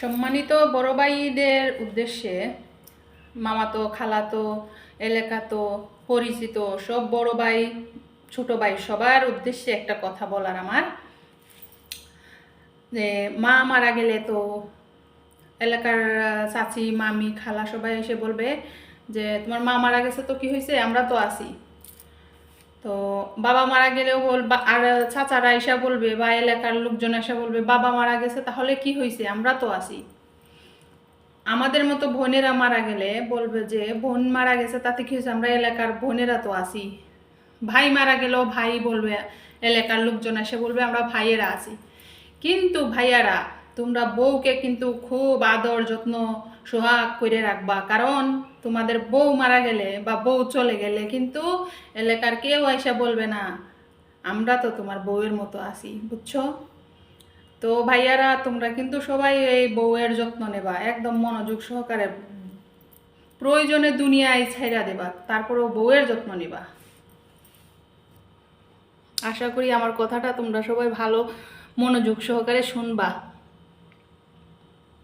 সম্মানিত বড় ভাইদের উদ্দেশ্যে মামাতো, খালাতো, এলাকাতো, পরিচিত সব বড় ভাই, ছোট ভাই সবার উদ্দেশ্যে একটা কথা বলার আমার। যে মা মারা গেলে তো এলাকার চাচি, মামি, খালা সবাই এসে বলবে যে, তোমার মা মারা গেছে তো কি হয়েছে আমরা তো আছি। বাবা মারা গেলেও বলবা আর চাচারা এসা বলবে বা এলাকার লোকজন এসে বলবে, বাবা মারা গেছে, তাহলে কি হয়েছে আমরা তো আছি। আমাদের মতো বোনেরা মারা গেলে বলবে যে, বোন মারা গেছে, তাতে কি হয়েছে আমরা এলাকার বোনেরা তো আছি। ভাই মারা গেলেও ভাই বলবে, এলাকার লোকজন এসে বলবে, আমরা ভাইয়েরা আছি। কিন্তু ভাইয়ারা তোমরা বউকে কিন্তু খুব আদর, যত্ন, সোহাগ করে রাখবা। কারণ তোমাদের বউ মারা গেলে বা বউ চলে গেলে কিন্তু এলাকার কেউ এসে বলবে না, আমরা তো তোমার বউয়ের মতো আছি বুঝছ? তো ভাইয়ারা, তোমরা কিন্তু সবাই এই বউয়ের যত্ন নেবা, একদম মনোযোগ সহকারে। প্রয়োজনে দুনিয়ায় ছাইরা দেবা, তারপরেও বউয়ের যত্ন নেবা। আশা করি আমার কথাটা তোমরা সবাই ভালো মনোযোগ সহকারে শুনবা।